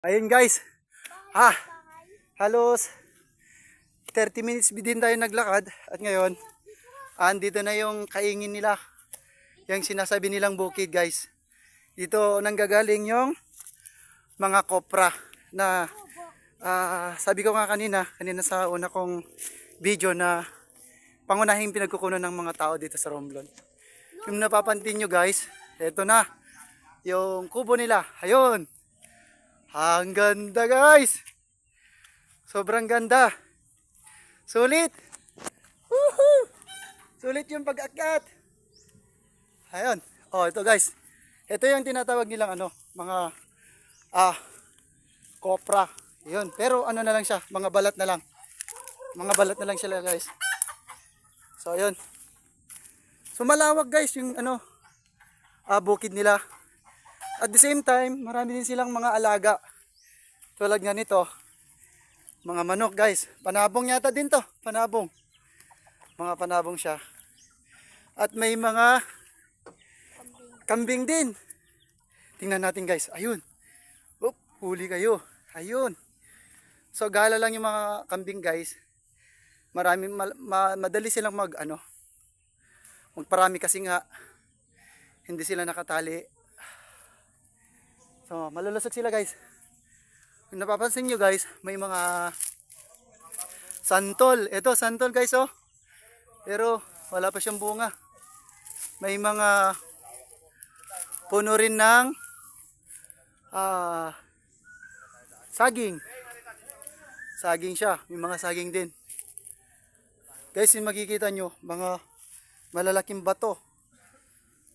Ayun guys. Ah, halos 30 minutes din tayo naglakad at ngayon andito na yung kaingin nila. Yung sinasabi nilang bukid guys. Dito nanggagaling yung mga kopra na ah, sabi ko nga kanina, kanina sa una kong video na pangunahing pinagkukunan ng mga tao dito sa Romblon. Yung napapantin nyo guys, eto na. Yung kubo nila. Ayun. Ang ganda guys. Sobrang ganda. Sulit. Woohoo! Sulit yung pag-akyat. Ayun. Oh, ito guys. Ito yung tinatawag nilang ano, mga ah kopra. Yun. Pero ano na lang siya, mga balat na lang. Mga balat na lang sila guys. So, ayun. So, malawak guys yung ano, ah, bukid nila. At the same time, marami din silang mga alaga. Tulad nga nito, mga manok guys. Panabong yata din to, panabong. Mga panabong siya. At may mga kambing din. Tingnan natin guys, ayun. Oop, huli kayo. Ayun. So gala lang yung mga kambing guys. Marami ma- ma- madali silang mag ano. Magparami kasi nga hindi sila nakatali. So, malulusog sila guys. Kung napapansin nyo guys, may mga santol. Ito, santol guys oh. Pero wala pa siyang bunga. May mga puno rin ng ah, saging. Saging siya. May mga saging din. Guys, yung makikita nyo, mga malalaking bato.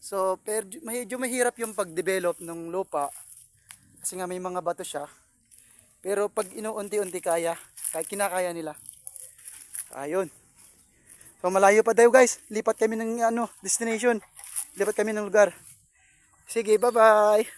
So, medyo mahirap yung pag-develop ng lupa kasi nga may mga bato siya. Pero pag inuunti-unti kaya, kahit kinakaya nila. Ayun. So malayo pa tayo guys. Lipat kami ng ano, destination. Lipat kami ng lugar. Sige, bye-bye.